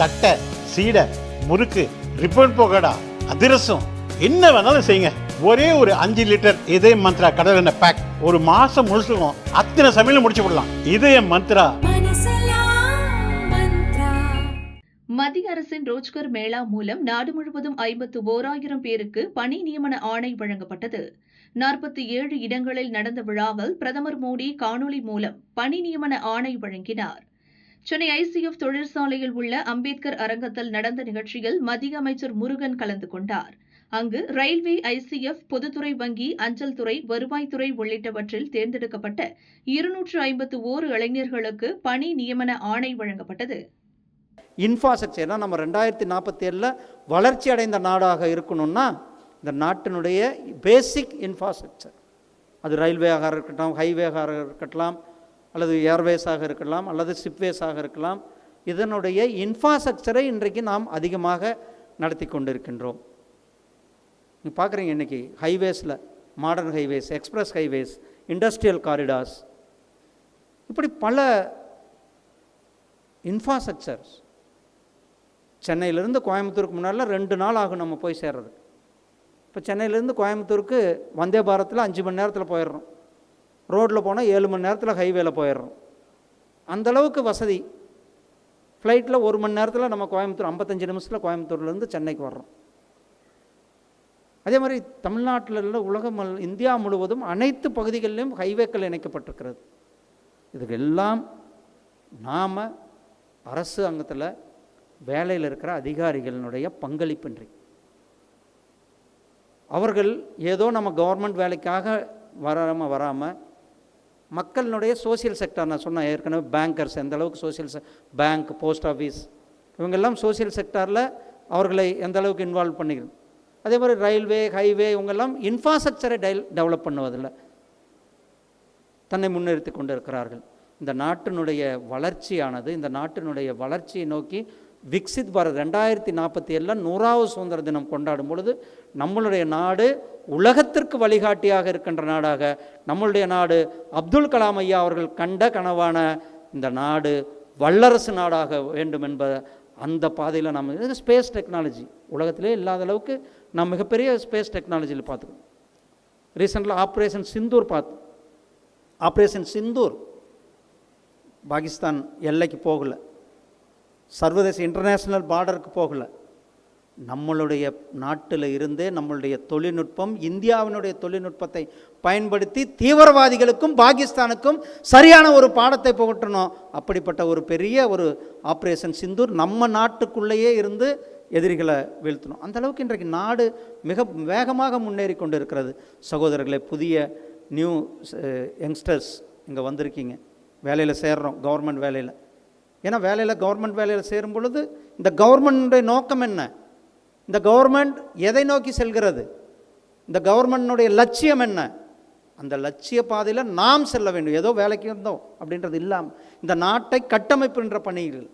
தட்டை சீடை முறுக்கு ரிப்பன் போகடா அதிரசம் என்ன வேணாலும் செய்யுங்க. ஒரே ஒரு அஞ்சு லிட்டர் இதய மந்த்ரா கடல் எண்ணெய் பேக் ஒரு மாசம் முழுசுக்கும் அத்தனை சமையலும் முடிச்சு விடலாம் இதய மந்த்ரா. மத்திய அரசின் ரோஜ்கர் மேளா மூலம் நாடு முழுவதும் ஐம்பத்து ஓராயிரம் பேருக்கு பணி நியமன ஆணை வழங்கப்பட்டது. நாற்பத்தி ஏழு இடங்களில் நடந்த விழாவில் பிரதமர் மோடி காணொலி மூலம் பணி நியமன ஆணை வழங்கினார். சென்னை ஐசிஎஃப் தொழிற்சாலையில் உள்ள அம்பேத்கர் அரங்கத்தில் நடந்த நிகழ்ச்சியில் மத்திய அமைச்சர் முருகன் கலந்து கொண்டார். அங்கு ரயில்வே ஐசிஎஃப் பொதுத்துறை வங்கி அஞ்சல் துறை வருவாய்த்துறை உள்ளிட்டவற்றில் தேர்ந்தெடுக்கப்பட்ட இருநூற்று ஐம்பத்து ஓரு இளைஞர்களுக்கு பணி நியமன ஆணை வழங்கப்பட்டது. இன்ஃப்ராஸ்ட்ரக்சர்னா நம்ம ரெண்டாயிரத்தி நாற்பத்தி ஏழில் வளர்ச்சி அடைந்த நாடாக இருக்கணும்னா இந்த நாட்டினுடைய பேசிக் இன்ஃப்ராஸ்ட்ரக்சர் அது ரயில்வேயாக இருக்கட்டும் ஹைவேகாக இருக்கட்டும் அல்லது ஏர்வேஸாக இருக்கலாம் அல்லது சிப்வேஸாக இருக்கலாம் இதனுடைய இன்ஃப்ராஸ்ட்ரக்சரை இன்றைக்கு நாம் அதிகமாக நடத்தி கொண்டிருக்கின்றோம். நீங்கள் பார்க்குறீங்க இன்றைக்கி ஹைவேஸில் modern highways express highways industrial corridors இப்படி பல இன்ஃப்ராஸ்ட்ரக்சர்ஸ் சென்னையிலேருந்து கோயம்புத்தூருக்கு முன்னாடிலாம் ரெண்டு நாள் ஆகும் நம்ம போய் சேர்றது. இப்போ சென்னையிலேருந்து கோயம்புத்தூருக்கு வந்தே பாரத்தில் அஞ்சு மணி நேரத்தில் போயிடுறோம். ரோட்டில் போனால் ஏழு மணி நேரத்தில் ஹைவேல போயிடுறோம். அந்தளவுக்கு வசதி. ஃப்ளைட்டில் ஒரு மணி நேரத்தில் நம்ம கோயம்புத்தூர் ஐம்பத்தஞ்சு நிமிஷத்தில் கோயம்புத்தூர்லேருந்து சென்னைக்கு வர்றோம். அதே மாதிரி தமிழ்நாட்டில் உள்ள உலகம் இந்தியா முழுவதும் அனைத்து பகுதிகளிலும் ஹைவேக்கள் இணைக்கப்பட்டிருக்கிறது. இதுக்கெல்லாம் நாம் அரசு அங்கத்தில் வேலையில் இருக்கிற அதிகாரிகளினுடைய பங்களிப்பின்றி. அவர்கள் ஏதோ நம்ம கவர்மெண்ட் வேலைக்காக வராமல் வராமல் மக்களினுடைய சோஷியல் செக்டர் நான் சொன்னேன் ஏற்கனவே பேங்கர்ஸ் எந்த அளவுக்கு சோஷியல் பேங்க் போஸ்ட் ஆஃபீஸ் இவங்கெல்லாம் சோஷியல் செக்டாரில் அவர்களை எந்த அளவுக்கு இன்வால்வ் பண்ணிக்கணும் அதே மாதிரி ரயில்வே ஹைவே இவங்கெல்லாம் இன்ஃப்ராஸ்ட்ரக்சரை டெல் டெவலப் பண்ணுவதில் தன்னை முன்னிறுத்தி கொண்டு இருக்கிறார்கள் இந்த நாட்டினுடைய வளர்ச்சியானது இந்த நாட்டினுடைய வளர்ச்சியை நோக்கி விக்சித் பாரத் ரெண்டாயிரத்தி நாற்பத்தி ஏழில் நூறாவது சுதந்திர தினம் கொண்டாடும் பொழுது நம்மளுடைய நாடு உலகத்திற்கு வழிகாட்டியாக இருக்கின்ற நாடாக. நம்மளுடைய நாடு அப்துல் கலாம் ஐயா அவர்கள் கண்ட கனவான இந்த நாடு வல்லரசு நாடாக வேண்டும் என்ப அந்த பாதையில் நம்ம இது ஸ்பேஸ் டெக்னாலஜி. உலகத்திலே இல்லாத அளவுக்கு நாம் மிகப்பெரிய ஸ்பேஸ் டெக்னாலஜியில் பார்த்துக்கணும். ரீசெண்டில் ஆப்ரேஷன் சிந்தூர் பார்த்தோம் ஆப்ரேஷன் சிந்தூர் பாகிஸ்தான் எல்லைக்கு போகலை. சர்வதேச இன்டர்நேஷ்னல் பார்டருக்கு போகல. நம்மளுடைய நாட்டில் இருந்தே நம்மளுடைய தொழில்நுட்பம் இந்தியாவினுடைய தொழில்நுட்பத்தை பயன்படுத்தி தீவிரவாதிகளுக்கும் பாகிஸ்தானுக்கும் சரியான ஒரு பாடத்தை புகட்டணும். அப்படிப்பட்ட ஒரு பெரிய ஒரு ஆப்ரேஷன் சிந்தூர் நம்ம நாட்டுக்குள்ளேயே இருந்து எதிரிகளை வீழ்த்தணும். அந்தளவுக்கு இன்றைக்கு நாடு மிக வேகமாக முன்னேறி கொண்டு இருக்கிறது சகோதரர்களே புதிய நியூ யங்ஸ்டர்ஸ் இங்கே வந்திருக்கீங்க. வேலையில் சேர்றோம் கவர்மெண்ட் வேலையில். ஏன்னா வேலையில் கவர்மெண்ட் வேலையில் சேரும் பொழுது இந்த கவர்மெண்ட்டுடைய நோக்கம் என்ன? இந்த கவர்மெண்ட் எதை நோக்கி செல்கிறது? இந்த கவர்மெண்ட்னுடைய லட்சியம் என்ன? அந்த லட்சிய பாதையில் நாம் செல்ல வேண்டும். ஏதோ வேலைக்கு இருந்தோம் அப்படின்றது இல்லாமல் இந்த நாட்டை கட்டமைப்புன்ற பணிகள்